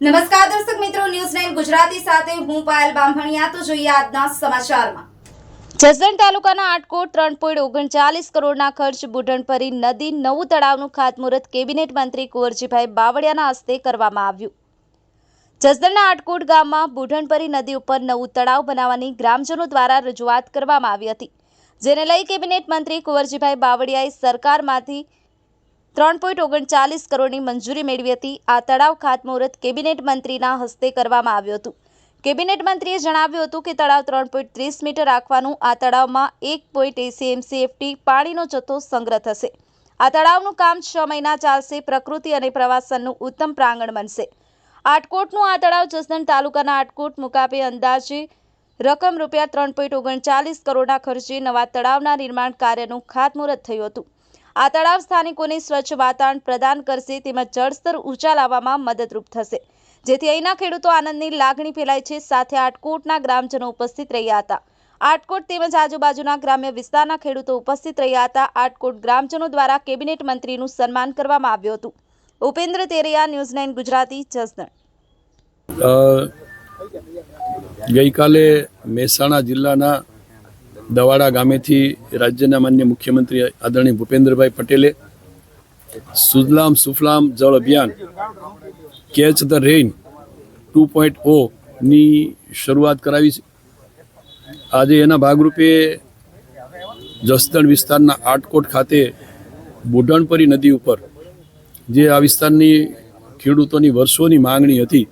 નમસ્કાર દર્શક મિત્રો, ન્યૂઝ નાઇન ગુજરાતી સાથે હું પાયલ બામભણિયા. તો જોઈએ આજના સમાચારમાં. જસદણ તાલુકાના આટકોટ ત્રણ પોઈન્ટ ઓગણચાલીસ કરોડના ખર્ચ બુઢણપરી નદી નવું તળાવનું ખાતમુહૂર્ત કેબિનેટ મંત્રી કુંવરજીભાઈ બાવળિયાના હસ્તે કરવામાં આવ્યું. જસદણના આટકોટ ગામમાં બુઢણપરી નદી ઉપર નવું તળાવ બનાવવાની ગ્રામજનો દ્વારા રજૂઆત કરવામાં આવી હતી. જેને લઈ કેબિનેટ મંત્રી કુંવરજીભાઈ બાવળિયાએ સરકારમાંથી ત્રણ પોઈન્ટ ઓગણચાલીસ કરોડની મંજૂરી મેળવી હતી. આ તળાવ ખાતમુહૂર્ત કેબિનેટ મંત્રીના હસ્તે કરવામાં આવ્યું હતું. કેબિનેટ મંત્રીએ જણાવ્યું હતું કે તળાવ ત્રણ પોઈન્ટ ત્રીસ મીટર રાખવાનું, આ તળાવમાં એક પોઈન્ટ એસી એમસીએફટી પાણીનો જથ્થો સંગ્રહ થશે. આ તળાવનું કામ છ મહિના ચાલશે, પ્રકૃતિ અને પ્રવાસનનું ઉત્તમ પ્રાંગણ બનશે. આટકોટનું આ તળાવ જસદણ તાલુકાના આટકોટ મુકાબે અંદાજે રકમ રૂપિયા ત્રણ પોઈન્ટ ઓગણચાલીસ કરોડના ખર્ચે નવા તળાવના નિર્માણ કાર્યનું ખાતમુહૂર્ત થયું હતું. આ તળાવ સ્થાનિકોને સ્વચ્છ વાતાવરણ પ્રદાન કરશે તેમજ જળસ્તર ઊંચા લાવવામાં મદદરૂપ થશે. જેથી અહીંના ખેડૂતો આનંદની લાગણી ફેલાય છે. સાથે આટકોટના ગ્રામજનો ઉપસ્થિત રહ્યા હતા. આટકોટ તેમજ આજુબાજુના ગ્રામ્ય વિસ્તારના ખેડૂતો ઉપસ્થિત રહ્યા હતા. આટકોટ ગ્રામજનો દ્વારા કેબિનેટ મંત્રીનું સન્માન કરવામાં આવ્યું હતું. Upendra Teraiya, news nine Gujarati, Jasdan. ગઈકાલે મહેસાણા જિલ્લાના દવાડા ગામેથી રાજ્યના માન્ય મુખ્યમંત્રી આદરણીય ભૂપેન્દ્રભાઈ પટેલે Sujalam Sufalam Jal Abhiyan, catch the rain two point ઓની શરૂઆત કરાવી છે. આજે એના ભાગરૂપે જસદણ વિસ્તારના આટકોટ ખાતે બુઢણપરી નદી ઉપર, જે આ વિસ્તારની ખેડૂતોની વર્ષોની માંગણી હતી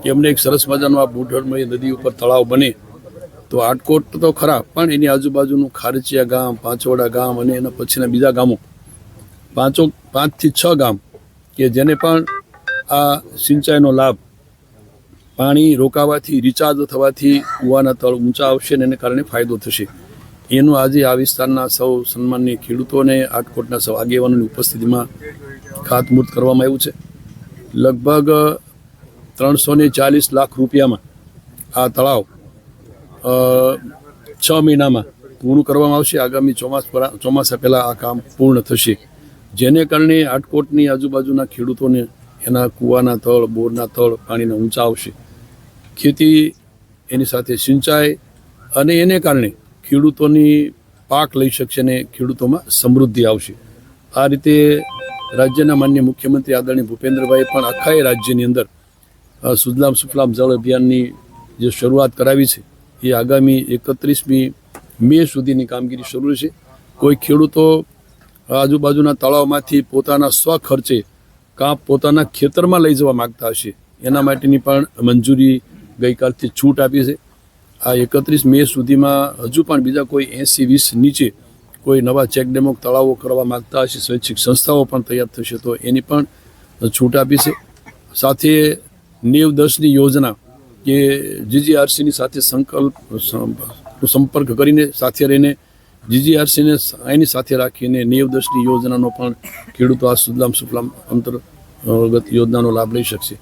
કે અમને એક સરસ મજાનું આ બુઢણમય નદી ઉપર તળાવ બને. તો આટકોટ તો ખરા, પણ એની આજુબાજુનું ખારચિયા ગામ, પાંચોડા ગામ અને એના પછીના બીજા ગામો. પાંચો, પાંચથી છ ગામ, કે જેને પણ આ સિંચાઈનો લાભ, પાણી રોકાવાથી, રિચાર્જ થવાથી કૂવાના તળ ઊંચા આવશે અને એને કારણે ફાયદો થશે. એનું આજે આ વિસ્તારના સૌ સન્માનની ખેડૂતોને આટકોટના સૌ આગેવાનોની ઉપસ્થિતિમાં ખાતમુહૂર્ત કરવામાં આવ્યું છે. લગભગ ત્રણસો ચાલીસ લાખ રૂપિયામાં આ તળાવ છ મહિનામાં પૂરું કરવામાં આવશે. આગામી ચોમાસ પર, ચોમાસા પહેલાં આ કામ પૂર્ણ થશે. જેને કારણે આટકોટની આજુબાજુના ખેડૂતોને એના કૂવાના તળ, બોરના તળ પાણીના ઊંચા આવશે. ખેતી એની સાથે સિંચાઈ અને એને કારણે ખેડૂતોની પાક લઈ શકશે અને ખેડૂતોમાં સમૃદ્ધિ આવશે. આ રીતે રાજ્યના માન્ય મુખ્યમંત્રી આદરણીય ભૂપેન્દ્રભાઈ પણ આખા રાજ્યની અંદર સુજલામ સુફલામ જળ અભિયાનની જે શરૂઆત કરાવી છે એ આગામી એકત્રીસમી મે સુધીની કામગીરી શરૂ છે કોઈ ખેડૂતો આજુબાજુના તળાવમાંથી પોતાના સ્વખર્ચે કાં પોતાના ખેતરમાં લઈ જવા માગતા હશે, એના માટેની પણ મંજૂરી ગઈકાલથી છૂટ આપી છે. આ એકત્રીસ મે સુધીમાં હજુ પણ બીજા કોઈ એંસી વીસ નીચે કોઈ નવા ચેકડેમો તળાવો કરવા માગતા હશે, સ્વૈચ્છિક સંસ્થાઓ પણ તૈયાર થશે તો એની પણ છૂટ આપી છે. સાથે નેવ દસની યોજના કે જીજીઆરસીની સાથે સંકલ્પ સંપર્ક કરીને સાથે રહીને જીજીઆરસીને એની સાથે રાખીને નેવ યોજનાનો પણ ખેડૂતો આ સુદલામ સુફલામ અંતર્ગત યોજનાનો લાભ લઈ શકશે.